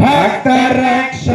భక్త రక్ష